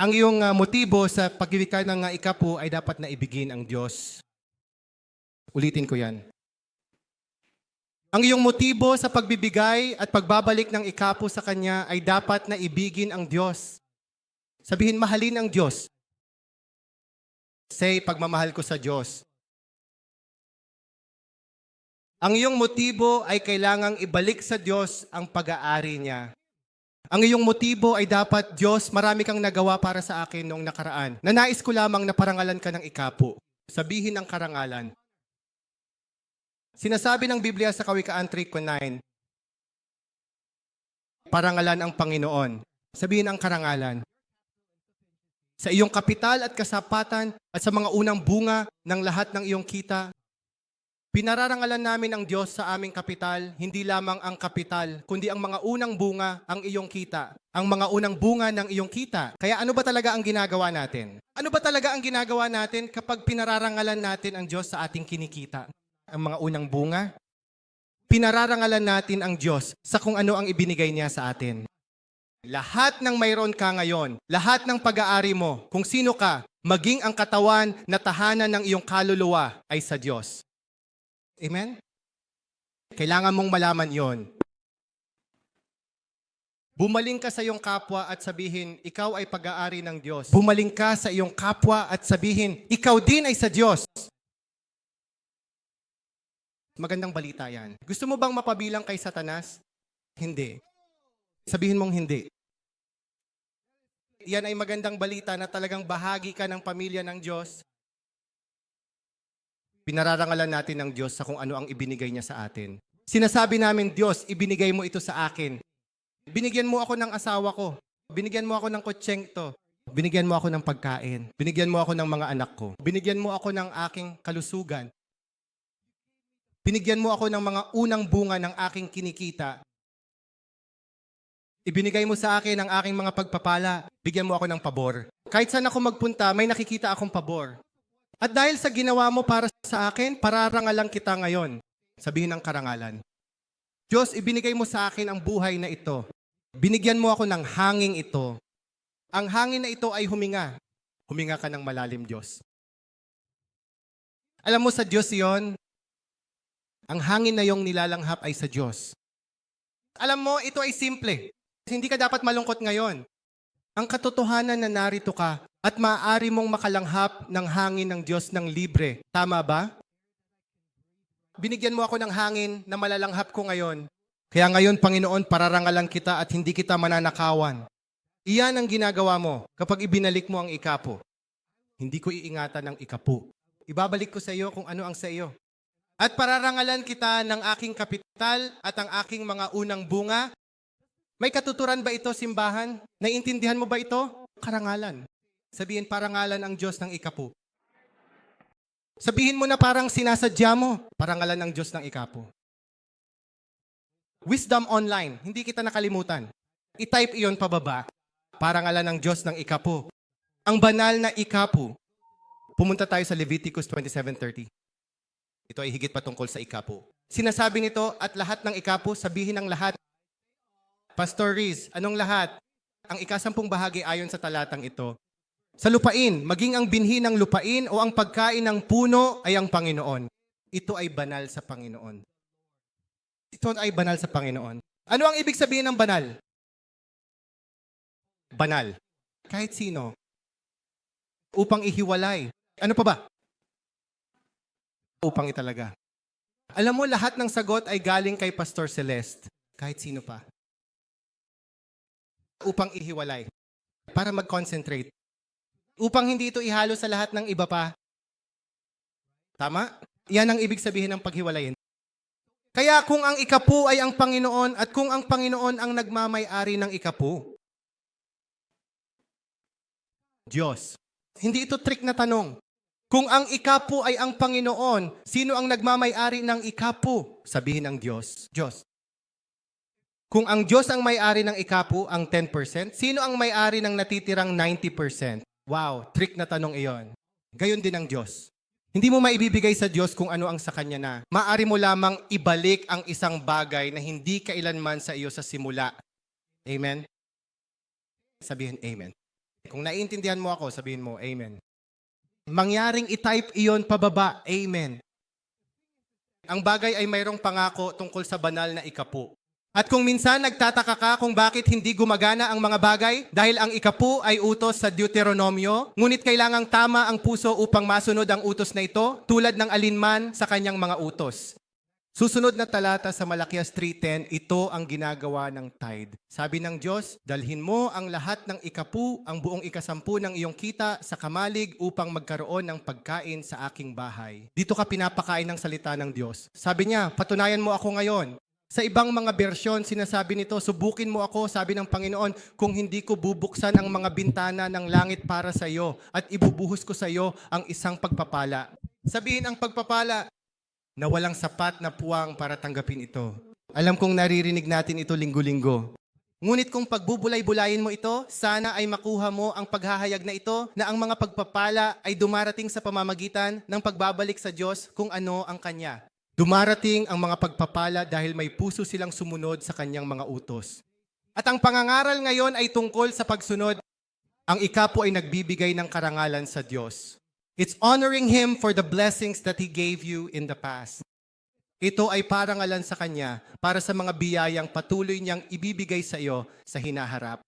Ang iyong ah, motibo sa pagwiwika ng ah, ikapu ay dapat na ibigin ang Diyos. Ulitin ko yan. Ang iyong motibo sa pagbibigay at pagbabalik ng ikapu sa Kanya ay dapat na ibigin ang Diyos. Sabihin, mahalin ang Diyos. Say, pagmamahal ko sa Diyos. Ang iyong motibo ay kailangang ibalik sa Diyos ang pag-aari niya. Ang iyong motibo ay dapat, Diyos, marami kang nagawa para sa akin noong nakaraan. Nanais ko lamang na parangalan ka ng ikapo. Sabihin ang karangalan. Sinasabi ng Biblia sa Kawikaan 3.9, parangalan ang Panginoon. Sabihin ang karangalan. Sa iyong kapital at kasapatan at sa mga unang bunga ng lahat ng iyong kita, Pinararangalan namin ang Diyos sa aming kapital, hindi lamang ang kapital, kundi ang mga unang bunga ang iyong kita. Ang mga unang bunga ng iyong kita. Kaya ano ba talaga ang ginagawa natin? Ano ba talaga ang ginagawa natin kapag pinararangalan natin ang Diyos sa ating kinikita? Ang mga unang bunga? Pinararangalan natin ang Diyos sa kung ano ang ibinigay niya sa atin. Lahat ng mayroon ka ngayon, lahat ng pag-aari mo, kung sino ka, maging ang katawan na tahanan ng iyong kaluluwa ay sa Diyos. Amen? Kailangan mong malaman yon. Bumaling ka sa iyong kapwa at sabihin, ikaw ay pag-aari ng Diyos. Bumaling ka sa iyong kapwa at sabihin, ikaw din ay sa Diyos. Magandang balita yan. Gusto mo bang mapabilang kay Satanas? Hindi. Sabihin mong hindi. Yan ay magandang balita na talagang bahagi ka ng pamilya ng Diyos. Pinararangalan natin ng Diyos sa kung ano ang ibinigay niya sa atin. Sinasabi namin, Diyos, ibinigay mo ito sa akin. Binigyan mo ako ng asawa ko. Binigyan mo ako ng kotseng to. Binigyan mo ako ng pagkain. Binigyan mo ako ng mga anak ko. Binigyan mo ako ng aking kalusugan. Binigyan mo ako ng mga unang bunga ng aking kinikita. Ibinigay mo sa akin ang aking mga pagpapala. Bigyan mo ako ng pabor. Kahit saan ako magpunta, may nakikita akong pabor. At dahil sa ginawa mo para sa akin, pararangalan kita ngayon. Sabihin ng karangalan. Diyos, ibinigay mo sa akin ang buhay na ito. Binigyan mo ako ng hanging ito. Ang hangin na ito ay huminga. Huminga ka ng malalim, Diyos. Alam mo sa Diyos yon, ang hangin na yung nilalanghap ay sa Diyos. Alam mo, ito ay simple. Hindi ka dapat malungkot ngayon. Ang katotohanan na narito ka at maaari mong makalanghap ng hangin ng Diyos ng libre. Tama ba? Binigyan mo ako ng hangin na malalanghap ko ngayon. Kaya ngayon, Panginoon, pararangalan kita at hindi kita mananakawan. Iyan ang ginagawa mo kapag ibinalik mo ang ikapo. Hindi ko iingatan ng ikapo. Ibabalik ko sa iyo kung ano ang sa iyo. At pararangalan kita ng aking kapital at ang aking mga unang bunga. May katuturan ba ito, simbahan? Naiintindihan mo ba ito? Karangalan. Sabihin, parangalan ang Diyos ng ikapo. Sabihin mo na parang sinasadya mo, parangalan ng Diyos ng ikapo. Wisdom online, hindi kita nakalimutan. I-type iyon pababa, parangalan ng Diyos ng ikapo. Ang banal na ikapo. Pumunta tayo sa Leviticus 27.30. Ito ay higit patungkol sa ikapo. Sinasabi nito at lahat ng ikapo, sabihin ng lahat. Pastor Riz, anong lahat? Ang ikasampung bahagi ayon sa talatang ito. Sa lupain, maging ang binhi ng lupain o ang pagkain ng puno ay ang Panginoon. Ito ay banal sa Panginoon. Ito ay banal sa Panginoon. Ano ang ibig sabihin ng banal? Banal. Kahit sino. Upang ihiwalay. Ano pa ba? Upang italaga. Alam mo, lahat ng sagot ay galing kay Pastor Celeste. Kahit sino pa. Upang ihiwalay. Para mag-concentrate. Upang hindi ito ihalo sa lahat ng iba pa. Tama? Yan ang ibig sabihin ng paghiwalayin. Kaya kung ang ikapu ay ang Panginoon at kung ang Panginoon ang nagmamay-ari ng ikapu, Diyos. Hindi ito trick na tanong. Kung ang ikapu ay ang Panginoon, sino ang nagmamay-ari ng ikapu? Sabihin ng Diyos. Diyos. Kung ang Diyos ang may-ari ng ikapu, ang 10%, sino ang may-ari ng natitirang 90%? Wow, trick na tanong iyon. Gayon din ang Diyos. Hindi mo maibibigay sa Diyos kung ano ang sa Kanya na. Maari mo lamang ibalik ang isang bagay na hindi kailanman sa iyo sa simula. Amen? Sabihin, Amen. Kung naiintindihan mo ako, sabihin mo, Amen. Mangyaring i-type iyon pababa, Amen. Ang bagay ay mayroong pangako tungkol sa banal na ikapu. At kung minsan nagtataka ka kung bakit hindi gumagana ang mga bagay dahil ang ikapu ay utos sa Deuteronomio, ngunit kailangang tama ang puso upang masunod ang utos na ito tulad ng alinman sa kanyang mga utos. Susunod na talata sa Malakias 3.10, ito ang ginagawa ng tithe. Sabi ng Diyos, dalhin mo ang lahat ng ikapu, ang buong ikasampu ng iyong kita sa kamalig upang magkaroon ng pagkain sa aking bahay. Dito ka pinapakain ng salita ng Diyos. Sabi niya, patunayan mo ako ngayon. Sa ibang mga bersyon, sinasabi nito, subukin mo ako, sabi ng Panginoon, kung hindi ko bubuksan ang mga bintana ng langit para sa iyo at ibubuhos ko sa iyo ang isang pagpapala. Sabihin ang pagpapala, na walang sapat na puwang para tanggapin ito. Alam kong naririnig natin ito linggo-linggo. Ngunit kung pagbubulay-bulayin mo ito, sana ay makuha mo ang paghahayag na ito na ang mga pagpapala ay dumarating sa pamamagitan ng pagbabalik sa Diyos kung ano ang Kanya. Dumarating ang mga pagpapala dahil may puso silang sumunod sa Kanyang mga utos. At ang pangangaral ngayon ay tungkol sa pagsunod. Ang ikapo ay nagbibigay ng karangalan sa Diyos. It's honoring Him for the blessings that He gave you in the past. Ito ay parangalan sa Kanya para sa mga biyayang patuloy niyang ibibigay sa iyo sa hinaharap.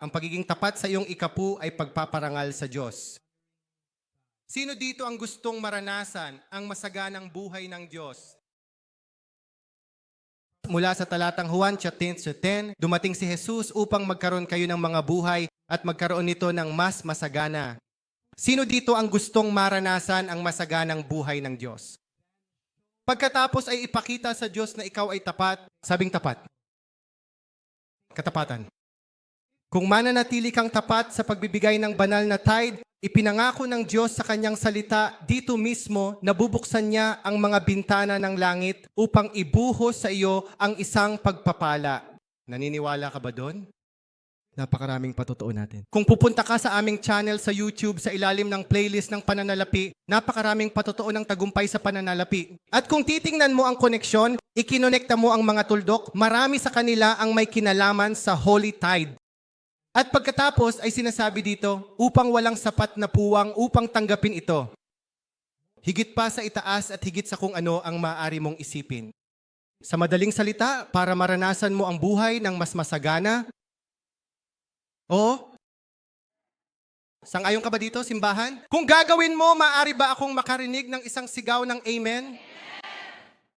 Ang pagiging tapat sa iyong ikapu ay pagpaparangal sa Diyos. Sino dito ang gustong maranasan ang masaganang buhay ng Diyos? Mula sa talatang Juan 10, dumating si Jesus upang magkaroon kayo ng mga buhay at magkaroon nito ng mas masagana. Sino dito ang gustong maranasan ang masaganang buhay ng Diyos? Pagkatapos ay ipakita sa Diyos na ikaw ay tapat, sabing tapat. Katapatan. Kung mananatili kang tapat sa pagbibigay ng banal na tithe, ipinangako ng Diyos sa kanyang salita dito mismo na bubuksan niya ang mga bintana ng langit upang ibuhos sa iyo ang isang pagpapala. Naniniwala ka ba doon? Napakaraming patotoo natin. Kung pupunta ka sa aming channel sa YouTube sa ilalim ng playlist ng pananalapi, napakaraming patotoo ng tagumpay sa pananalapi. At kung titingnan mo ang koneksyon, ikinonekta mo ang mga tuldok, marami sa kanila ang may kinalaman sa Holy Tide. At pagkatapos ay sinasabi dito, upang walang sapat na puwang upang tanggapin ito. Higit pa sa itaas at higit sa kung ano ang maaari mong isipin. Sa madaling salita, para maranasan mo ang buhay ng mas masagana, Oo? Sangayon ka ba dito, simbahan? Kung gagawin mo, maaari ba akong makarinig ng isang sigaw ng amen?